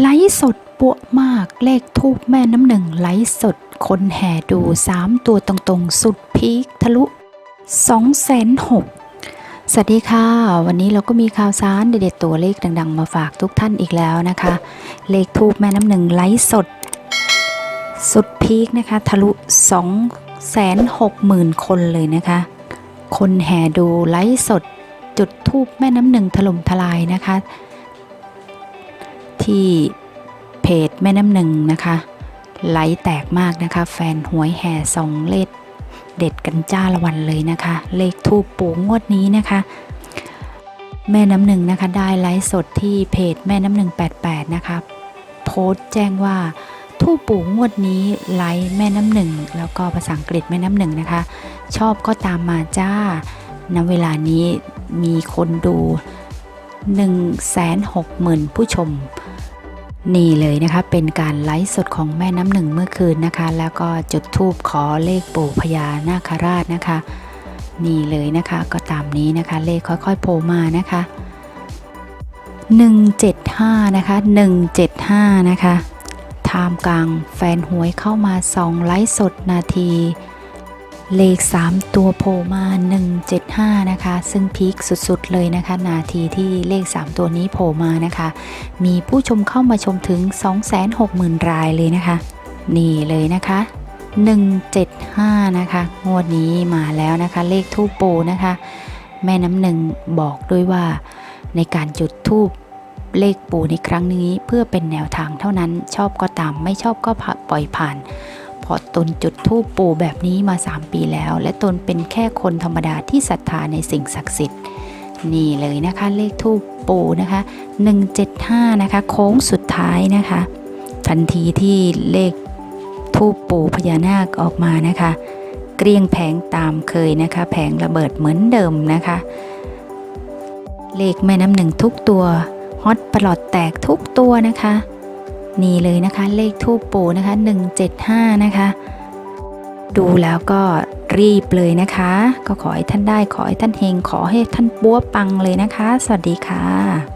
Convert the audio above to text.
ไลฟ์สดปัวมากเลขทูบแม่น้ำหนึ่งไลฟ์สด คนแห่ดู3ตัวตรงๆ สุดพีคทะลุ2แสนหกสวัสดีค่ะ วันนี้เราก็มีข่าวสารเด็ดๆตัวเลขดังๆ มาฝากทุกท่านอีกแล้วนะคะ เลขทูบแม่น้ำหนึ่งไลฟ์สด สุดพีคนะคะ ทะลุ2แสนหกหมื่นคนเลยนะคะ คนแห่ดูไลฟ์สด จุดทูบแม่น้ำหนึ่งถล่มทลายนะคะ ที่เพจแม่น้ำหนึ่งนะคะไลค์แตกมากนะคะ แฟนหวยแห่สองเลขเด็ดกันจ้าละวันเลยนะคะ เลขทูปปูงวดนี้นะคะ แม่น้ำหนึ่งนะคะได้ไลฟ์สดที่เพจแม่น้ำหนึ่ง88นะคะโพสต์แจ้งว่าทูปปูงวดนี้ไลค์แม่น้ำหนึ่งแล้วก็ภาษาอังกฤษแม่น้ำหนึ่งนะคะ ชอบก็ตามมาจ้าณเวลานี้มีคนดู 160,000 ผู้ชม นี่เลยนะคะเป็นการไลฟ์สดของแม่น้ำหนึ่งเมื่อคืนนะคะ แล้วก็จุดธูปขอเลขปู่พญานาคราชนะคะ นี่เลยนะคะก็ตามนี้นะคะ เลขค่อยๆโผล่มานะคะ 175 นะคะ 175 นะคะท่ามกลางแฟนหวยเข้ามาส่องไลฟ์สดนาที เลข 3 ตัวโผล่มา 175 นะคะ ซึ่งพีคสุดๆ เลยนะคะ นาทีที่เลข 3 ตัวนี้โผล่มานะคะ มีผู้ชมเข้ามาชมถึง 260,000 รายเลยนะคะ นี่เลยนะคะ 175 นะคะ งวดนี้มาแล้วนะคะ เลขทูปโปนะคะ แม่น้ำหนึ่งบอกด้วยว่า ในการจุดทูปเลขปูในครั้งนี้เพื่อเป็นแนวทางเท่านั้น ชอบก็ตามไม่ชอบก็ปล่อยผ่าน พราะตนจุดทูปปูแบบนี้มา 3 ปีแล้ว และตนเป็นแค่คนธรรมดาที่ศรัทธาในสิ่งศักดิ์สิทธิ์ นี่เลยนะคะเลขทูปปูนะคะ 175 นะคะ โค้งสุดท้ายนะคะ ทันทีที่เลขทูปปูพญานาคออกมานะคะ เกลี้ยงแผงตามเคยนะคะ แผงระเบิดเหมือนเดิมนะคะ เลขแม่น้ำหนึ่งทุกตัวฮอตปลอดแตกทุกตัวนะคะ นี่เลยนะคะเลขทูปปูนะคะ 175 นะคะ ดูแล้วก็รีบเลยนะคะ ก็ขอให้ท่านได้ขอให้ท่านเฮงขอให้ท่านปัวปังเลยนะคะ สวัสดีค่ะ